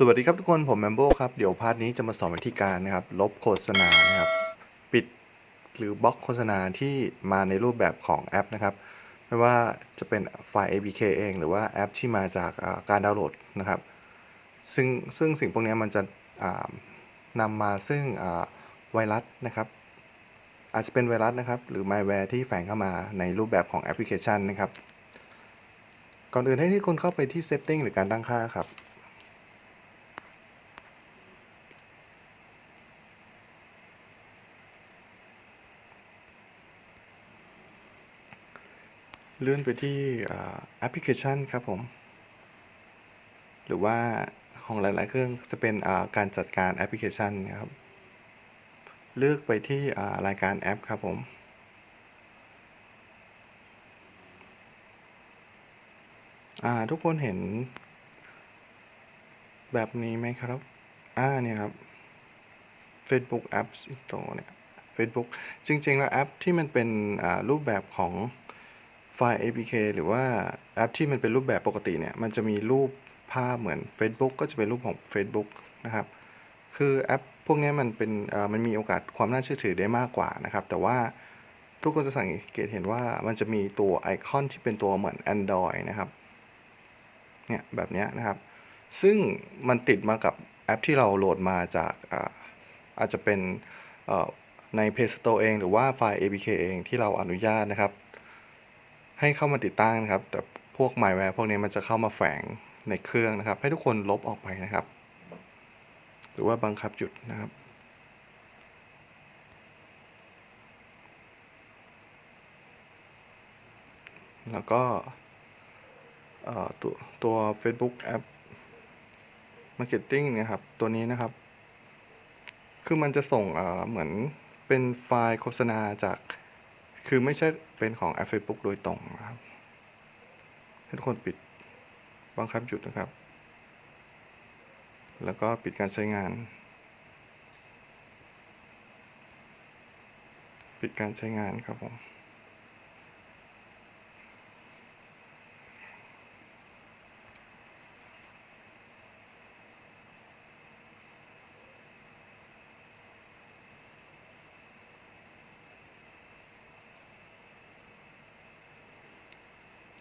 สวัสดีครับทุกคนผมแมมโบครับ เดี๋ยวพาร์ทนี้จะมาสอนวิธีการนะครับ ลบโฆษณานะครับ ปิดหรือบล็อกโฆษณาที่มาในรูปแบบของแอปนะครับ ไม่ว่าจะเป็นไฟล์ APK เอง หรือว่าแอปที่มาจากการดาวน์โหลดนะครับ ซึ่งซึ่งสิ่งพวกนี้มันจะอ่านำมาซึ่งไวรัสนะครับ อาจจะเป็นไวรัสนะครับ หรือ malware ที่แฝงเข้ามาในรูปแบบของแอปพลิเคชันนะครับ ก่อนอื่นให้ที่คุณเข้าไปที่ setting หรือการตั้งค่าครับ เลื่อนไปที่แอปพลิเคชันครับผม หรือว่าของหลาย ๆ เครื่องจะเป็นการจัดการแอปพลิเคชันนะครับ เลือกไปที่รายการแอปครับผม ทุกคนเห็น แบบนี้ไหมครับ อ่าเนี่ยครับ Facebook App Store เนี่ย Facebook จริง ๆ แล้วแอปที่มันเป็นรูปแบบของ ไฟล์ APK หรือว่าแอปที่มันเป็นรูปแบบปกติเนี่ย มันจะมีรูปภาพเหมือน Facebook ก็จะเป็นรูปของ Facebook นะครับ คือแอปพวกนี้มันเป็นมันมีโอกาสความน่าเชื่อถือได้มากกว่านะครับ แต่ว่าทุกคนจะสังเกตเห็นว่ามันจะมีตัวไอคอนที่เป็นตัวเหมือน Android นะครับ เนี่ยแบบนี้นะครับ ซึ่งมันติดมากับแอปที่เราโหลดมาจากอาอาจจะเป็นใน Play Store เอง หรือว่าไฟล์ APK เองที่เราอนุญาตนะครับ ให้เข้ามาติดตั้งนะครับ แต่พวก malware พวกนี้มันจะเข้ามาแฝงในเครื่องนะครับ ให้ทุกคนลบออกไปนะครับ หรือว่าบังคับหยุดนะครับแล้วก็ตัวตัว Facebook App Marketing นะครับ ตัวนี้นะครับ คือมันจะส่งเหมือนเป็นไฟล์โฆษณาจาก คือไม่ใช่เป็นของแอป Facebook โดยตรงนะครับให้ทุกคนปิดบังคับหยุดนะครับ แล้วก็ปิดการใช้งาน ปิดการใช้งานครับผม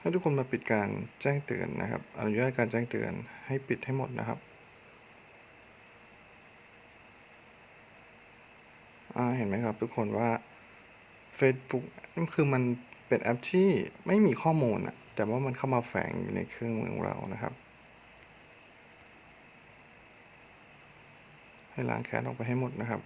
ให้ทุกคนมาปิดการแจ้งเตือนนะครับ อนุญาตการแจ้งเตือนให้ปิดให้หมดนะครับเห็นไหมครับทุกคนว่า Facebook คือมันเป็นแอปที่ไม่มีข้อมูลอะแต่ว่ามันเข้ามาแฝงอยู่ในเครื่องมือของเรานะครับ ให้ล้างแคสออกไปให้หมดนะครับ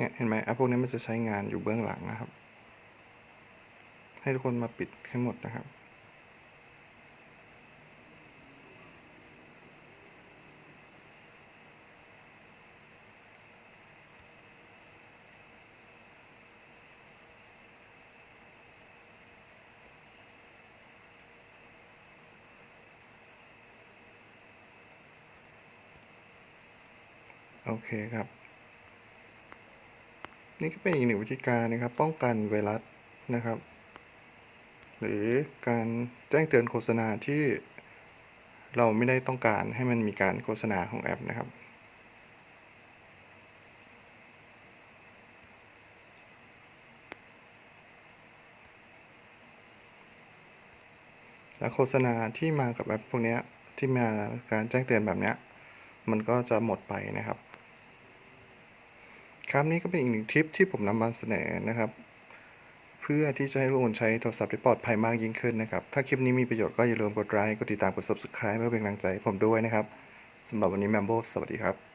เนี่ยเห็นไหมแอปพวกนี้มันจะใช้งานอยู่เบื้องหลังนะครับ ให้ทุกคนมาปิดให้หมดนะครับโอเคครับ นี่ก็เป็นอีกหนึ่งวิธีการนะครับ ป้องกันไวรัสนะครับ หรือการแจ้งเตือนโฆษณาที่เราไม่ได้ต้องการให้มันมีการโฆษณาของแอปนะครับและโฆษณาที่มากับแอปพวกนี้ที่มาการแจ้งเตือนแบบนี้มันก็จะหมดไปนะครับ ครับนี่ก็เป็นอีกหนึ่งทิปที่ผมนำมาเสนอนะครับ เพื่อที่จะให้ทุกคนใช้โทรศัพท์ได้ปลอดภัยมากยิ่งขึ้นนะครับ ถ้าคลิปนี้มีประโยชน์ก็อย่าลืมกดไลค์กดติดตามกด subscribe เพื่อเป็นกำลังใจให้ผมด้วยนะครับสำหรับวันนี้แมมโบสวัสดีครับ